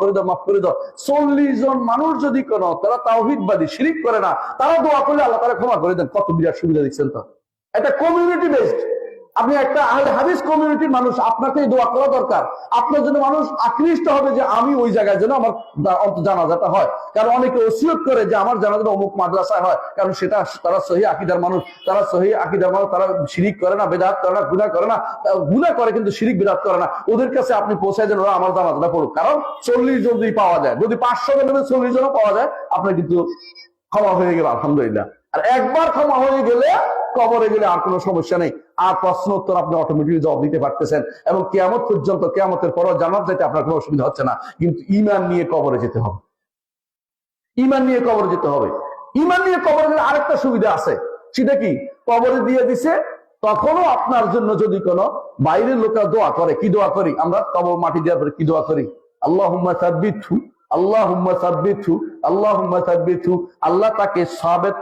করে দাও করে দাও। চল্লিশ জন যদি কোনো, তারা করে না, তারা দোয়া করলে আল্লাহ তারা ক্ষমা করে দেন। কত বিরাট সুবিধা দিচ্ছেন তো। এটা কমিউনিটি বেসড আপনি একটা আহলে হাদিস কমিউনিটির মানুষ, আপনাকেই দোয়া করা দরকার। আপনার জন্য মানুষ আকৃষ্ট হবে যে আমি ওই জায়গায় যেন আমার জানাজাটা হয়। কারণ অনেকে ওসিয়ত করে যে আমার জানাজাটা অমুক মাদ্রাসায় হয়। কারণ সেটা তারা সহি আকিদার মানুষ। তারা সহি আকিদার মানুষ, তারা শিরিক করে না, বেদাত করে না গুণা করে না। গুণা করে কিন্তু শিরিক, বেদাত করে না। ওদের কাছে আপনি পৌঁছায় দেন, ওরা আমার জানাজাটা পড়ুক। কারণ চল্লিশ জন যদি পাওয়া যায়, যদি পাঁচশো জনের চল্লিশ জনও পাওয়া যায়, আপনার কিন্তু ক্ষমা হয়ে গেল, আলহামদুলিল্লাহ। আর একবার ক্ষমা হয়ে গেলে কবরে গেলে আর কোনো সমস্যা নেই। আর প্রশ্ন উত্তর আপনি অটোমেটিক জবাব দিতে পারতেছেন এবং কেয়ামত পর্যন্ত, কেয়ামতের পর জানার যেতে আপনার কোনো অসুবিধা হচ্ছে না। কিন্তু ইমান নিয়ে কবরে যেতে হবে। ইমান নিয়ে কবরে যেতে হবে। ইমান নিয়ে কবরে গেলে আরেকটা সুবিধা আছে। সেটা কি? কবরে দিয়ে দিছে, তখনও আপনার জন্য যদি কোনো বাইরের লোকেরা দোয়া করে, কি দোয়া করি? আমরা কবর মাটি দেওয়ার পরে কি দোয়া করি? আল্লাহ আল্লাহ আল্লাহ তাকে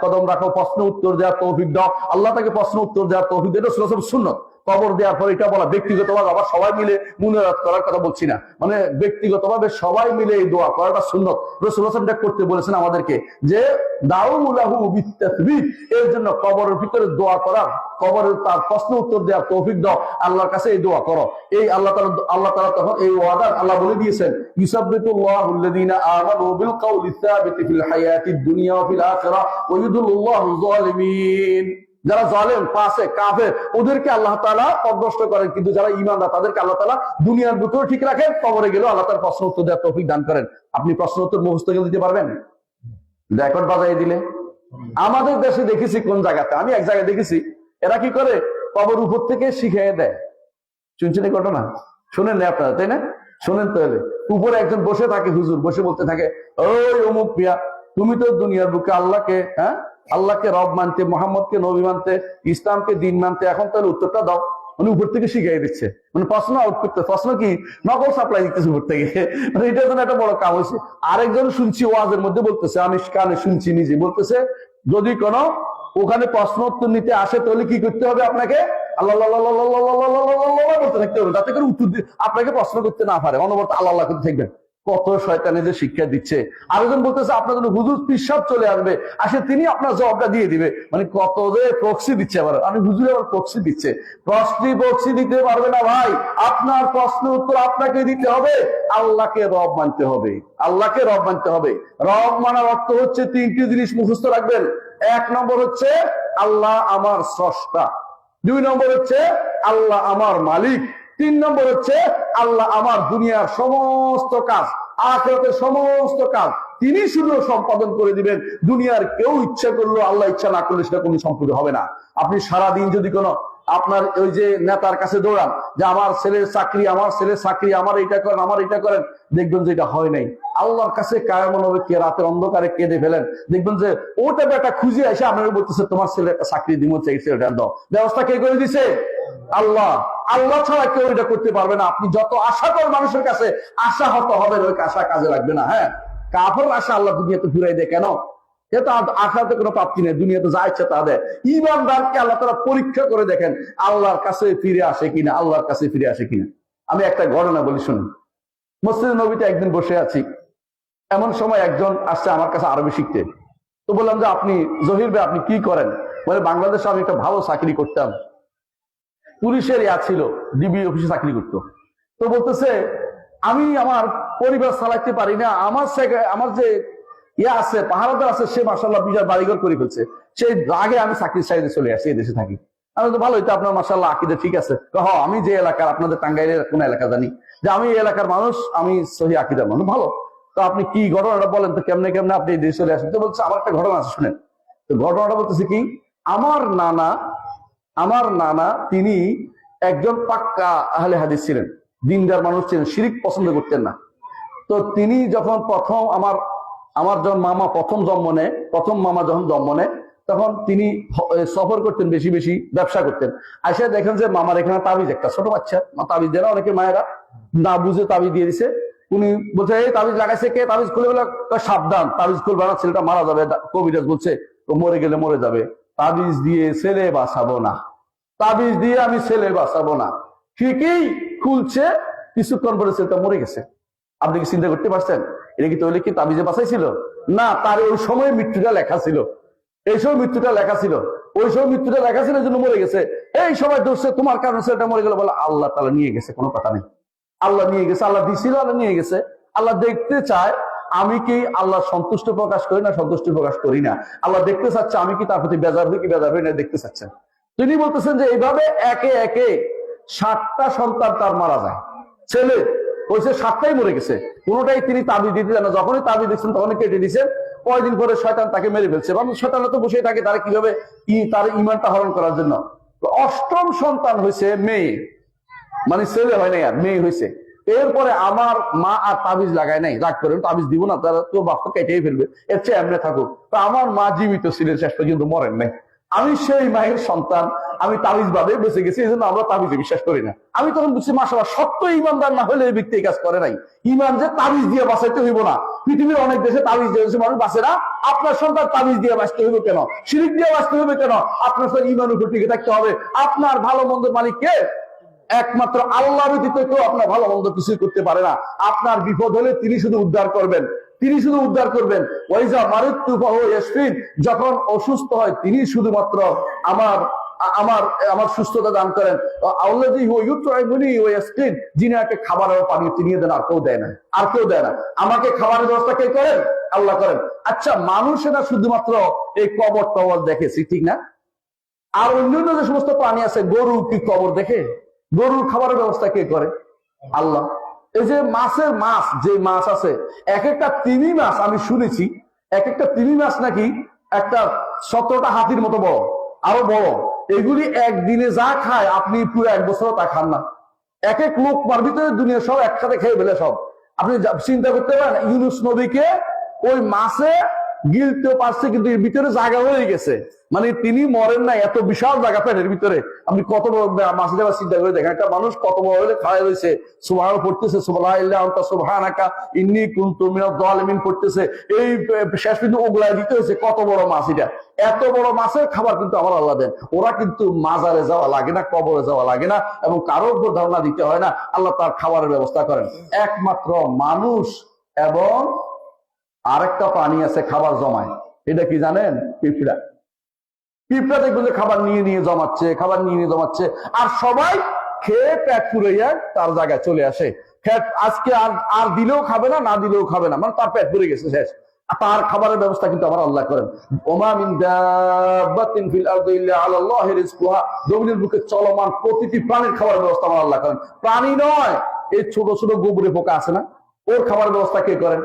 কদম রাখো, প্রশ্ন উত্তর দেওয়ার তৌফিক দাও। আল্লাহ তাকে প্রশ্ন উত্তর দেওয়ার তৌফিক দেয় সুন্নত। কবর দেওয়ার পর এটা বলা, ব্যক্তিগতভাবে আবার সবাই মিলে মুনারাত করার কথা বলছি না। মানে ব্যক্তিগতভাবে সবাই মিলে এই দোয়া করাটা সুন্নত। রসুল হোসেনটা করতে বলেছেন আমাদেরকে যে এর জন্য কবরের ভিতরে দোয়া করা, কবরের তার প্রশ্ন উত্তর দেওয়ার তৌফিক দাও, আল্লাহর কাছে এই দোয়া করো। এই আল্লাহ তাআলা আল্লাহ তাআলা তখন এই ওয়াদা আল্লাহ বলে দিয়েছেন হায়াতিদ দুনিয়া যারা জালেম পাশে কাফের, ওদেরকে আল্লাহ তালা পদস্ত করেন। কিন্তু যারা ইমানদার তাদেরকে আল্লাহ তালা দুনিয়ার ভিতরে ঠিক রাখেন, কবরে গেলেও আল্লাহ তার প্রশ্ন উত্তর দেওয়ার তৌফিক দান করেন। আপনি প্রশ্ন উত্তর মুখস্থ করে দিতে পারবেন? রেকর্ড বাজাই দিলে। আমাদের দেশে দেখেছি কোন জায়গাতে, আমি এক জায়গায় দেখেছি, এরা কি করে? কবর উপর থেকে শিখিয়ে দেয়। শুনছেন এই ঘটনা? শোনেন না আপনারা, তাই না? শোনেন তো এলে উপরে একজন বসে থাকে, হুজুর বসে বলতে থাকে, ওই অমুক পিয়া তুমি তো দুনিয়ার বুকে আল্লাহকে হ্যাঁ আল্লাহকে রব মানতে মোহাম্মদকে নবী মানতে ইসলামকে দিন মানতে এখন তাহলে উত্তরটা দাও মানে উপর থেকে শিখাই দিচ্ছে মানে প্রশ্ন আউট করতে প্রশ্ন কি নকল সাপ্লাই দিতেছে উপর থেকে মানে এটা যেন একটা বড় কাম হয়েছে আরেকজন শুনছি ওয়াজের মধ্যে বলতেছে আমি কানে শুনছি নিজে বলতেছে যদি কোন ওখানে প্রশ্ন উত্তর নিতে আসে তাহলে কি করতে হবে আপনাকে আল্লাহ বলতে থাকতে হবে যাতে করে উত্তর আপনাকে প্রশ্ন করতে না পারে অনবর্ত আল্লাহ করতে থাকবেন কত শয়তানে যে শিক্ষা দিচ্ছে। আরেকজন বলতেছে, আপনার জন্য হুজুর পিসাব চলে আসবে। আসে তিনি আপনার জবাবটা দিয়ে দিবে। মানে কত যে প্রক্সি দিচ্ছে আবার। আমি হুজুর আবার প্রক্সি দিচ্ছে। প্রশ্নি প্রক্সি দিতে পারবে না ভাই। আপনার প্রশ্ন উত্তর আপনাকে দিতে হবে। আল্লাহকে রব মানতে হবে। আল্লাহকে রব মানতে হবে। রব মানার অর্থ হচ্ছে তিনটি জিনিস মুখস্থ রাখবেন। এক নম্বর হচ্ছে, আল্লাহ আমার স্রষ্টা। দুই নম্বর হচ্ছে, আল্লাহ আমার মালিক। তিন নম্বর হচ্ছে আল্লাহ আমার দুনিয়ার সমস্ত কাজ, আখেরাতের সমস্ত কাজ তিনি শুধু সম্পাদন করে দিবেন। দুনিয়ার কেউ ইচ্ছা করল আল্লাহ ইচ্ছা না করলে সেটা কোনো সম্পূর্ণ হবে না। আপনি সারা দিন যদি কোনো আপনার ওই যে নেতার কাছে দৌড়ান যে আমার ছেলের চাকরি, আমার ছেলের চাকরি, আমার এটা করেন, আমার এটা করেন, দেখবেন যে এটা হয় নাই। আল্লাহর কাছে কায়মন হবে কে রাতের অন্ধকারে কেঁদে ফেলেন। দেখবেন যে ওটা একটা খুঁজে এসে আপনাকে বলতেছে, তোমার ছেলে একটা চাকরি দিব চাই ছেলেটা দাও। ব্যবস্থা কে করে দিছে? আল্লাহ। আল্লাহ ছাড়া কেউ এটা করতে পারবে না। আপনি যত আশা করেন মানুষের কাছে, আশা হত হবে ওই আশা কাজে লাগবে না হ্যাঁ? কাফর আশা আল্লাহ দুনিয়াতে ঘুরাই দেয় কেন? এ তো আখাতে কোনো প্রাপ্তি নেই, দুনিয়াতে যা ইচ্ছা তা দেয়। ইমানদারকে আল্লাহ তারা পরীক্ষা করে দেখেন, আল্লাহর কাছে ফিরে আসে কিনা, আল্লাহর কাছে ফিরে আসে কিনা। আমি একটা ঘটনা বলি, শুনুন। মসজিদ নবীতে একদিন বসে আছি। এমন সময় একজন আসছে আমার কাছে আরবি শিখতে। তো বললাম যে, আপনি জহির ভাই, আপনি কি করেন? বলে, বাংলাদেশে আমি একটা ভালো চাকরি করতাম। পুলিশের ইয়া ছিল ডিবি অফিসে চাকরি করতো। তো বলতেছে, আমি আমার পরিবার চালাইতে পারি না, আমার আমার যে ইয়া আছে পাহাড়াদার আছে, সে মাসাল্লাহ বিজার বাড়িঘর করে ফেলছে। সেই আগে আমি চাকরির সাইডে চলে আসি এই দেশে থাকি। আমি তো ভালোই তো, আপনার মাসাল্লাহ আকিদে ঠিক আছে। তো হ, আমি যে এলাকার, আপনাদের টাঙ্গাইলের কোন এলাকা জানি। যে আমি এলাকার মানুষ, আমি সহি আকিদার মানুষ, ভালো। তো আপনি কি ঘটনাটা বলেন, তো কেমনে কেমনে আপনি এই দেশে চলে আসেন? তো বলছে, আমার একটা ঘটনা আছে, শুনেন। তো ঘটনাটা বলতেছে কি, আমার নানা আমার নানা, তিনি একজন পাক্কা আহলে হাদিস ছিলেন। দিনদার মানুষ ছিলেন, শিরিক পছন্দ করতেন না। তো তিনি যখন প্রথম আমার আমার যখন মামা প্রথম জন্ম নেয়, প্রথম মামা যখন জন্ম নেয়, তখন তিনি সফর করতেন, বেশি বেশি ব্যবসা করতেন। আসে দেখেন যে মামার এখানে তাবিজ একটা, ছোট বাচ্চা তাবিজ দেয় অনেকে মায়েরা না বুঝে তাবিজ দিয়ে দিছে। উনি বলছে, এই তাবিজ লাগাইছে কে? তাবিজ খুলে বলে সাবধান, তাবিজ খুলবে না, ছেলেটা মারা যাবে। কবিরাজ বলছে মরে গেলে মরে যাবে। তাবিজ দিয়ে ছেলে বাঁচাবো না। তাবিজ দিয়ে আমি ছেলে বাঁচাবো না। ঠিকই খুলছে, কিছুক্ষণ পরে ছেলেটা মরে গেছে। আপনি কি চিন্তা করতে পারছেন? এটা কি তৈলে কি তাবিজে বাসাইছিল না, তার ওই সময় মৃত্যুটা লেখা ছিল। এই সময় মৃত্যুটা লেখা ছিল। ওই সময় মৃত্যুটা লেখা ছিল জন্য মরে গেছে। এই সময় দোষে তোমার কারণে ছেলেটা মরে গেল বলে আল্লাহ তালা নিয়ে গেছে, কোনো কথা নেই। আল্লাহ নিয়ে গেছে, আল্লাহ দিছিল, আল্লাহ নিয়ে গেছে। আল্লাহ দেখতে চায়, আমি কি আল্লাহ সন্তুষ্ট প্রকাশ করি না, সন্তুষ্ট প্রকাশ করি না? আল্লাহ দেখতে চাচ্ছে, আমি কি তার প্রতি বেজার হই কি বেজার হই না, দেখতে চাচ্ছেন তিনি বলতেছেন যে এইভাবে একে একে সাতটা সন্তান তার মারা যায়। ছেলে হয়েছে সাতটাই মরে গেছে। কোনোটাই তিনি তাবি দিতে জানা যখনই তাবি দিচ্ছেন, তখনই কেটে দিচ্ছেন। কয়দিন পরে শয়তান তাকে মেরে ফেলছে। এবং শয়তান তো বসে থাকে তারা কীভাবে তার ইমানটা হরণ করার জন্য। অষ্টম সন্তান হয়েছে মেয়ে। মানে ছেলে হয় নাই আর, মেয়ে হয়েছে। এরপরে আমার মা আর তাবিজ লাগায় নাই। রাগ করেন, তাবিজ দিব না, তারা তো বাস্তব কেটেই ফেলবে। এর চেয়ে এমনি থাকুক। তো আমার মা জীবিত ছিলেন, শেষ পর্যন্ত মরেন নাই। আমি সেই মায়ের সন্তান, আমি তাবিজ বাদে বেঁচে গেছি, এই জন্য আমরা তাবিজে বিশ্বাস করি না। আমি তখন বুঝছি মাসাল সত্য ইমানদার না হলে এই ব্যক্তি এই কাজ করে নাই। ইমান যে তাবিজ দিয়ে বাঁচাইতে হইব না। পৃথিবীর অনেক দেশে তাবিজ দিয়ে মানুষ বাঁচে না। আপনার সন্তান তাবিজ দিয়ে বাঁচতে হইব কেন? সিরিক দিয়ে বাঁচতে হইবে কেন? আপনার সাথে ইমান উপর টিকে থাকতে হবে। আপনার ভালো মন্দের মালিক কে একমাত্র আল্লাহ ব্যতীত কেউ আপনার ভালো মন্দ কিছুই করতে পারে না। আপনার বিপদ হলে তিনি শুধু উদ্ধার করবেন। তিনি শুধু উদ্ধার করবেন। ওয়াইজা মারিত্যু ফাহু যখন অসুস্থ হয় তিনি শুধুমাত্র আমার আমার আমার সুস্থতা দান করেন। আল্লাহি ইউতরাইমুনি ওয়া ইয়াসকিন, যিনি আমাকে খাবার ও পানি তিনি দেন, আর কেউ দেয় না। আর কেউ দেয় না। আমাকে খাবারের ব্যবস্থা কে করেন? আল্লাহ করেন। আচ্ছা মানুষেরা শুধুমাত্র এই কবর টবর দেখেছি ঠিক না? আর অন্যান্য যে সমস্ত প্রাণী আছে, গরু কি কবর দেখে? গরুর খাবারের ব্যবস্থা কে করে? আল্লাহ। এই যে মাছের মাছ, যে মাছ আছে এক একটা তিমি মাছ আমি শুনেছি এক একটা তিমি মাছ নাকি একটা সতেরোটা হাতির মতো বড়, আরও বড়। এগুলি একদিনে যা খায়, আপনি পুরো এক বছরও তা খান না। এক এক লোক মার ভিতরে দুনিয়া সব একসাথে খেয়ে ফেলে সব। আপনি চিন্তা করতে পারেন, ইউনুস নবীকে ওই মাছে গিলতে পারছে, কিন্তু এর ভিতরে জায়গা হয়ে গেছে। মানে তিনি মরেন না, এত বিশাল জায়গা পেটের ভিতরে। আপনি কত বড় মাছে যাওয়ার চিন্তা করে দেখেন, একটা মানুষ কত বড় হলে খাওয়া রয়েছে। সুবাহ পড়তেছে সুবাহ ইন্নি কুন্তু মিনাদ জালিমিন পড়তেছে। এই শেষ কিন্তু ওগুলাই দিতে হয়েছে কত বড় মাছ এটা এত বড় মাছের খাবার কিন্তু আমার আল্লাহ দেন। ওরা কিন্তু মাজারে যাওয়া লাগে না, কবরে যাওয়া লাগে না, এবং কারোর উপর ধারণা দিতে হয় না, আল্লাহ তার খাবারের ব্যবস্থা করেন। একমাত্র মানুষ এবং আরেকটা প্রাণী আছে খাবার জমায়। এটা কি জানেন? পিঁপড়া। পিঁপড়া দেখবেন যে খাবার নিয়ে নিয়ে জমাচ্ছে, খাবার নিয়ে নিয়ে জমাচ্ছে, আর সবাই খেয়ে পেট ফুরাইয়া তার জায়গায় চলে আসে। আজকে আর আর দিলেও খাবে না না দিলেও খাবে না। মানে তার পেট ভরে গেছে, শেষ। তার খাবারের ব্যবস্থা কিন্তু আমার আল্লাহ করেন। ওমা বুকে চলমান প্রতিটি প্রাণীর খাবারের ব্যবস্থা আমার আল্লাহ করেন। প্রাণী নয়, এই ছোট ছোট গোবরে পোকা আছে না? ওর খাবার ব্যবস্থা কে করেন?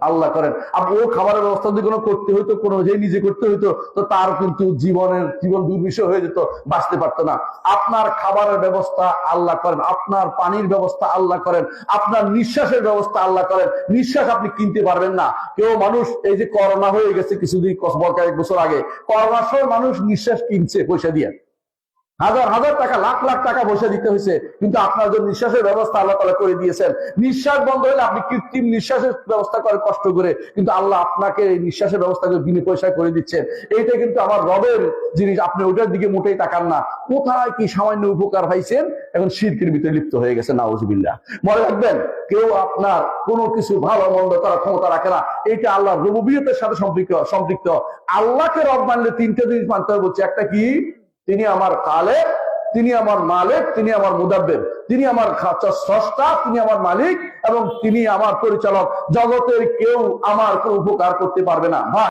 আল্লাহ করেন। আর ও খাবারের ব্যবস্থা যদি কোনো করতে হইতো, কোনো যে নিজে করতে হইতো, তো তার কিন্তু জীবনের জীবন দুর্বিষহ হয়ে যেত, বাঁচতে পারতো না। আপনার খাবারের ব্যবস্থা আল্লাহ করেন, আপনার পানির ব্যবস্থা আল্লাহ করেন, আপনার নিঃশ্বাসের ব্যবস্থা আল্লাহ করেন। নিঃশ্বাস আপনি কিনতে পারবেন না। কেউ মানুষ, এই যে করোনা হয়ে গেছে কিছুদিন কয়েক বছর আগে করোনার সময় মানুষ নিঃশ্বাস কিনছে পয়সা দিয়ে। হাজার হাজার টাকা, লাখ লাখ টাকা পয়সা দিতে হয়েছে। কিন্তু আপনার জন্য নিঃশ্বাসের ব্যবস্থা আল্লাহ তালা করে দিয়েছেন, নিঃশ্বাস বন্ধ হলে আপনি কৃত্রিম নিঃশ্বাসের ব্যবস্থা করে কষ্ট করে কিন্তু আল্লাহ আপনাকে এই নিঃশ্বাসের ব্যবস্থা করে বিনে পয়সায় করে দিচ্ছেন। এইটা কিন্তু আমার রবের জিনিস, আপনি ওটার দিকে মোটেই তাকান না। কোথায় কি সামান্য উপকার পাইছেন? এখন শিল্পের ভিতরে লিপ্ত হয়ে গেছে নাউজবিল্লা মনে রাখবেন, কেউ আপনার কোনো কিছু ভালো মন্দ করার ক্ষমতা রাখে না। এটা আল্লাহ রবুবিয়তের সাথে সম্পৃক্ত সম্পৃক্ত। আল্লাহকে রব মানলে তিনটে জিনিস মানতে হবে বলছে একটা কি? তিনি আমার কালে তিনি আমার মালিক, তিনি আমার মুদাব্বের। তিনি আমার স্রষ্টা, তিনি আমার মালিক, এবং তিনি আমার পরিচালক। জগতের কেউ আমার উপকার করতে পারবে না। ভাই